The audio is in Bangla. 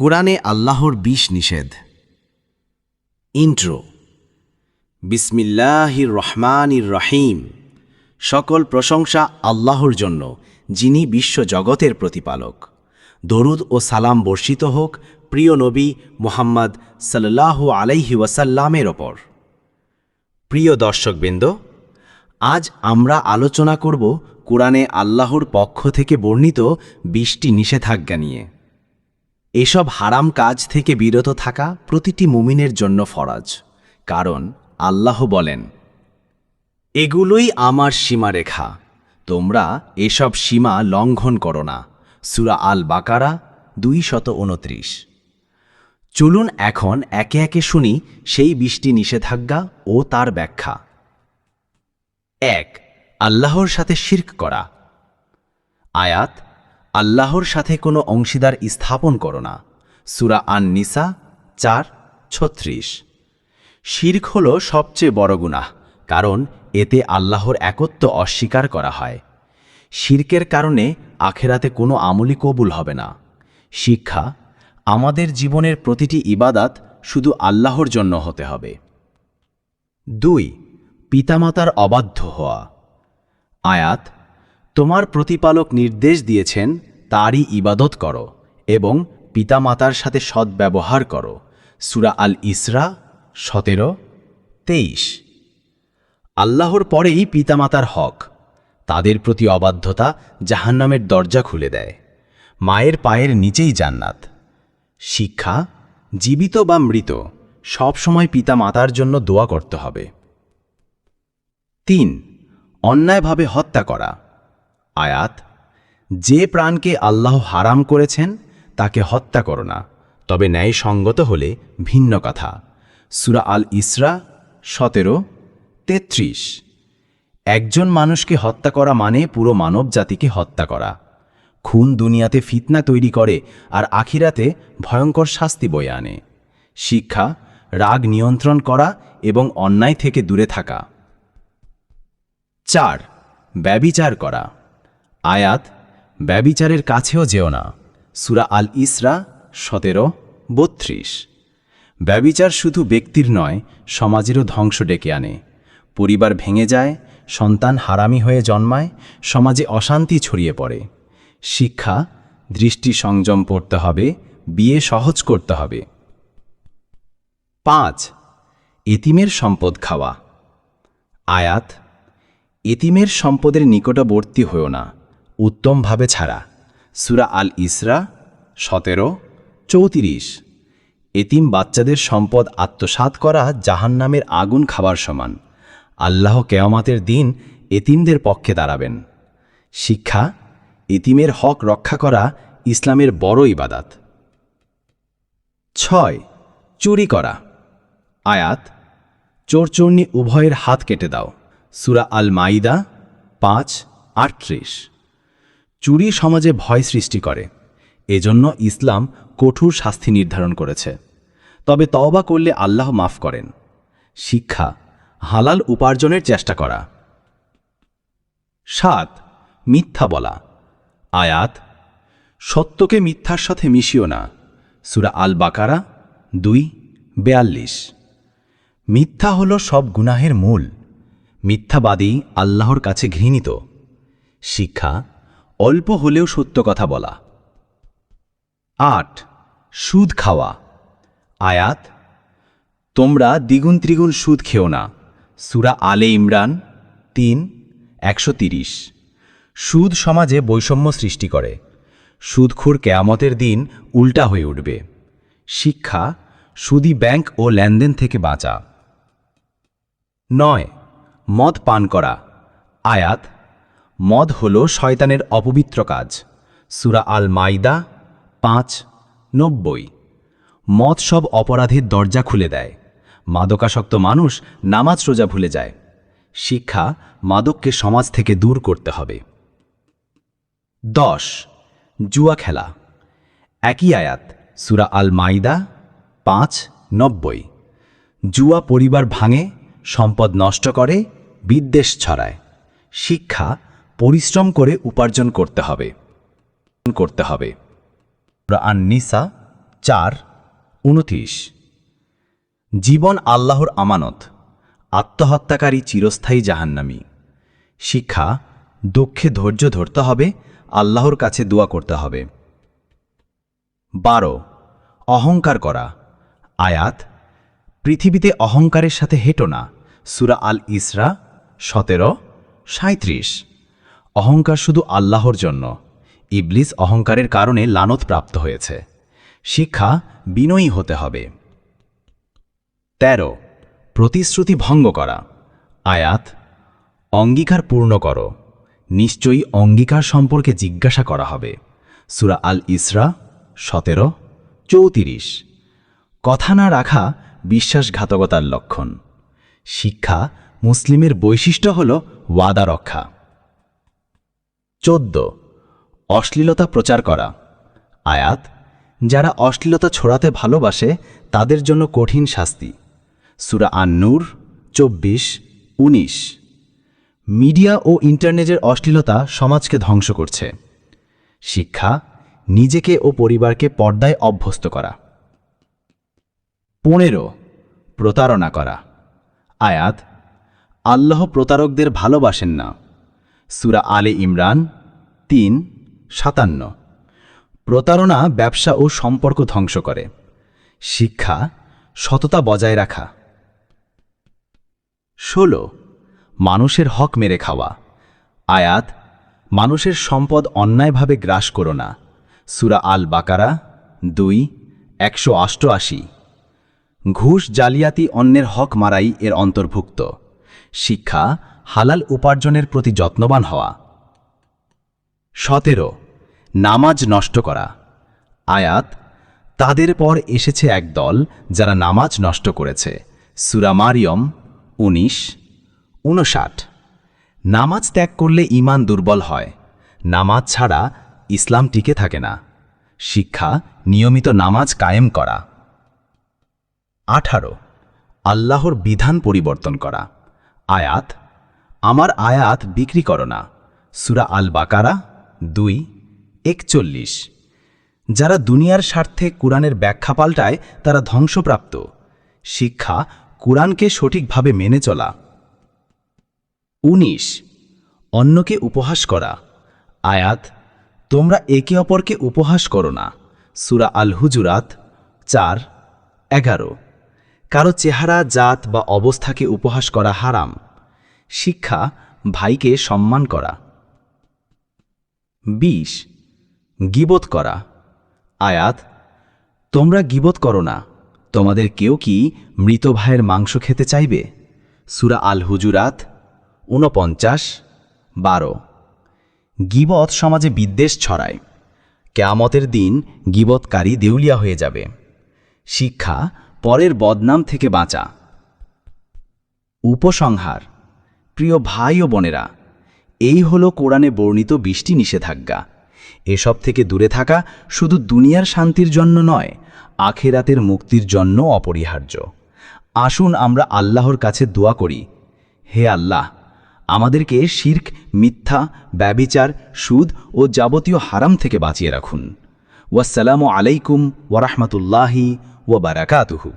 কোরআনে আল্লাহর বিষ নিষেধ। ইন্ট্রো। বিসমিল্লাহির রহমানির রহিম। সকল প্রশংসা আল্লাহর জন্য, যিনি বিশ্ব জগতের প্রতিপালক। দরুদ ও সালাম বর্ষিত হোক প্রিয় নবী মোহাম্মদ সাল্লাল্লাহু আলাইহি ওয়াসাল্লামের ওপর। প্রিয় দর্শকবৃন্দ, আজ আমরা আলোচনা করব কোরআনে আল্লাহর পক্ষ থেকে বর্ণিত বিশটি নিষেধাজ্ঞা নিয়ে। এসব হারাম কাজ থেকে বিরত থাকা প্রতিটি মুমিনের জন্য ফরজ, কারণ আল্লাহ বলেন, এগুলোই আমার সীমারেখা, তোমরা এসব সীমা লঙ্ঘন করো না। সুরা আল বাকারা দুই শত উনত্রিশ চলুন এখন একে একে শুনি সেই বিশটি নিষেধাজ্ঞা ও তার ব্যাখ্যা। এক, আল্লাহর সাথে শির্ক করা। আয়াত আল্লাহর সাথে কোনো অংশীদার স্থাপন করো না। সুরা আন নিসা চার, ছত্রিশ। শির্ক হল সবচেয়ে বড় গুনাহ, কারণ এতে আল্লাহর একত্ব অস্বীকার করা হয়। শির্কের কারণে আখেরাতে কোনো আমলি কবুল হবে না। শিক্ষা, আমাদের জীবনের প্রতিটি ইবাদাত শুধু আল্লাহর জন্য হতে হবে। দুই, পিতামাতার অবাধ্য হওয়া। আয়াত তোমার প্রতিপালক নির্দেশ দিয়েছেন, তারই ইবাদত করো এবং পিতামাতার সাথে সদ্ব্যবহার করো। সুরা আল ইসরা, সতেরো, তেইশ। আল্লাহর পরেই পিতামাতার হক। তাদের প্রতি অবাধ্যতা জাহান্নামের দরজা খুলে দেয়। মায়ের পায়ের নিচেই জান্নাত। শিক্ষা, জীবিত বা মৃত সবসময় পিতামাতার জন্য দোয়া করতে হবে। তিন, অন্যায়ভাবে হত্যা করা। আয়াত, যে প্রাণকে আল্লাহ হারাম করেছেন, তাকে হত্যা করো না, তবে ন্যায়সঙ্গত হলে ভিন্ন কথা। সুরা আল ইসরা, সতেরো, তেত্রিশ। একজন মানুষকে হত্যা করা মানে পুরো মানব জাতিকে হত্যা করা। খুন দুনিয়াতে ফিতনা তৈরি করে আর আখিরাতে ভয়ঙ্কর শাস্তি বয়ে আনে। শিক্ষা, রাগ নিয়ন্ত্রণ করা এবং অন্যায় থেকে দূরে থাকা। চার, ব্যবিচার করা। আয়াত, ব্যবিচারের কাছেও যেও না। সুরা আল ইসরা সতেরো, বত্রিশ। ব্যবিচার শুধু ব্যক্তির নয়, সমাজেরও ধ্বংস ডেকে আনে। পরিবার ভেঙে যায়, সন্তান হারামি হয়ে জন্মায়, সমাজে অশান্তি ছড়িয়ে পড়ে। শিক্ষা, দৃষ্টি সংযম পড়তে হবে, বিয়ে সহজ করতে হবে। পাঁচ, এতিমের সম্পদ খাওয়া। আয়াত, এতিমের সম্পদের নিকটবর্তী হয়েও না। উত্তমভাবে ছাড়া। সুরা আল ইসরা সতেরো, চৌত্রিশ। এতিম বাচ্চাদের সম্পদ আত্মসাৎ করা জাহান্নামের আগুন খাবার সমান। আল্লাহ কেয়ামাতের দিন এতিমদের পক্ষে দাঁড়াবেন। শিক্ষা, এতিমের হক রক্ষা করা ইসলামের বড় ইবাদাত। ছয়, চুরি করা। আয়াত, চোরচর্নি উভয়ের হাত কেটে দাও। সুরা আল মাইদা পাঁচ, আটত্রিশ। চুরি সমাজে ভয় সৃষ্টি করে। এজন্য ইসলাম কঠোর শাস্তি নির্ধারণ করেছে। তবে তওবা করলে আল্লাহ মাফ করেন। শিক্ষা, হালাল উপার্জনের চেষ্টা করা। সাত, মিথ্যা বলা। আয়াত, সত্যকে মিথ্যার সাথে মিশিও না। সুরা আল বাকারা দুই, বেয়াল্লিশ। মিথ্যা হল সব গুনাহের মূল। মিথ্যাবাদী আল্লাহর কাছে ঘৃণিত। শিক্ষা অল্প হলেও সত্য কথা বলা। আট, সুদ খাওয়া। আয়াত, তোমরা দ্বিগুণ ত্রিগুণ সুদ খেও না। সুরা আলে ইমরান তিন, একশো সুদ সমাজে বৈষম্য সৃষ্টি করে। সুদখুর কেয়ামতের দিন উল্টা হয়ে উঠবে। শিক্ষা, সুদি ব্যাংক ও লেনদেন থেকে বাঁচা। নয়, মদ পান করা। আয়াত মদ হল শয়তানের অপবিত্র কাজ। সুরা আল মাইদা পাঁচ, নব্বই। মদ সব অপরাধের দরজা খুলে দেয়। মাদকাসক্ত মানুষ নামাজ রোজা ভুলে যায়। শিক্ষা মাদককে সমাজ থেকে দূর করতে হবে। দশ, জুয়া খেলা। একই আয়াত, সুরা আল মাইদা পাঁচ, নব্বই। জুয়া পরিবার ভাঙে, সম্পদ নষ্ট করে, বিদ্বেষ ছড়ায়। শিক্ষা পরিশ্রম করে উপার্জন করতে হবে। করতে হবে। আন নিসা চার, উনত্রিশ। জীবন আল্লাহর আমানত, আত্মহত্যাকারী চিরস্থায়ী জাহান্নামী। শিক্ষা, দুঃখে ধৈর্য ধরতে হবে, আল্লাহর কাছে দোয়া করতে হবে। বারো, অহংকার করা। আয়াত, পৃথিবীতে অহংকারের সাথে হেঁটো না। সুরা আল ইসরা সতেরো সাঁত্রিশ অহংকার শুধু আল্লাহর জন্য। ইবলিস অহংকারের কারণে লানত প্রাপ্ত হয়েছে। শিক্ষা বিনয়ী হতে হবে। তেরো, প্রতিশ্রুতি ভঙ্গ করা। আয়াত, অঙ্গীকার পূর্ণ করো। নিশ্চয়ই অঙ্গীকার সম্পর্কে জিজ্ঞাসা করা হবে। সুরা আল ইসরা, সতেরো, চৌত্রিশ। কথা না রাখা বিশ্বাসঘাতকতার লক্ষণ। শিক্ষা মুসলিমের বৈশিষ্ট্য হল ওয়াদা রক্ষা। চোদ্দ। অশ্লীলতা প্রচার করা। আয়াত, যারা অশ্লীলতা ছড়াতে ভালোবাসে, তাদের জন্য কঠিন শাস্তি। সুরা আন্নুর, চব্বিশ, উনিশ। মিডিয়া ও ইন্টারনেটের অশ্লীলতা সমাজকে ধ্বংস করছে। শিক্ষা, নিজেকে ও পরিবারকে পর্দায় অভ্যস্ত করা। পনেরো। প্রতারণা করা। আয়াত, আল্লাহ প্রতারকদের ভালোবাসেন না। সুরা আলে ইমরান তিন, সাতান্ন। প্রতারণা, ব্যবসা ও সম্পর্ক ধ্বংস করে। শিক্ষা, সততা বজায় রাখা। ষোলো, মানুষের হক মেরে খাওয়া। আয়াত, মানুষের সম্পদ অন্যায়ভাবে গ্রাস করো না। সুরা আল বাকারা দুই, একশো অষ্টআশি। ঘুষ, জালিয়াতি, অন্যের হক মারাই এর অন্তর্ভুক্ত। শিক্ষা হালাল উপার্জনের প্রতি যত্নবান হওয়া। সতেরো, নামাজ নষ্ট করা। আয়াত, তাদের পর এসেছে এক দল যারা নামাজ নষ্ট করেছে। সুরামারিয়ম উনিশ, উনষাট। নামাজ ত্যাগ করলে ইমান দুর্বল হয়। নামাজ ছাড়া ইসলাম টিকে থাকে না। শিক্ষা, নিয়মিত নামাজ কায়েম করা। আঠারো, আল্লাহর বিধান পরিবর্তন করা। আয়াত আমার আয়াত বিক্রি করো না। সুরা আল বাকারা দুই, একচল্লিশ। যারা দুনিয়ার স্বার্থে কোরআনের ব্যাখ্যা পাল্টায়, তারা ধ্বংসপ্রাপ্ত। শিক্ষা কোরআনকে সঠিকভাবে মেনে চলা। উনিশ, অন্যকে উপহাস করা। আয়াত, তোমরা একে অপরকে উপহাস করো না। সুরা আল হুজুরাত চার, এগারো। কারও চেহারা, জাত বা অবস্থাকে উপহাস করা হারাম। শিক্ষা, ভাইকে সম্মান করা। বিশ, গিবত করা। আয়াত, তোমরা গিবত করো না। তোমাদের কেউ কি মৃত ভাইয়ের মাংস খেতে চাইবে? সুরা আল হুজুরাত ঊনপঞ্চাশ, বারো। গিবত সমাজে বিদ্বেষ ছড়ায়। কেয়ামতের দিন গিবতকারী দেউলিয়া হয়ে যাবে। শিক্ষা, পরের বদনাম থেকে বাঁচা। উপসংহার প্রিয় ভাই ও বোনেরা, এই হলো কোরআনে বর্ণিত বৃষ্টি নিষেধাজ্ঞা। এসব থেকে দূরে থাকা শুধু দুনিয়ার শান্তির জন্য নয়, আখেরাতের মুক্তির জন্য অপরিহার্য। আসুন আমরা আল্লাহর কাছে দোয়া করি, হে আল্লাহ, আমাদেরকে শির্ক, মিথ্যা, ব্যবিচার, সুদ ও যাবতীয় হারাম থেকে বাঁচিয়ে রাখুন। ওয়াসসালামু আলাইকুম ওরহমতুল্লাহি ওবারাকাতুহু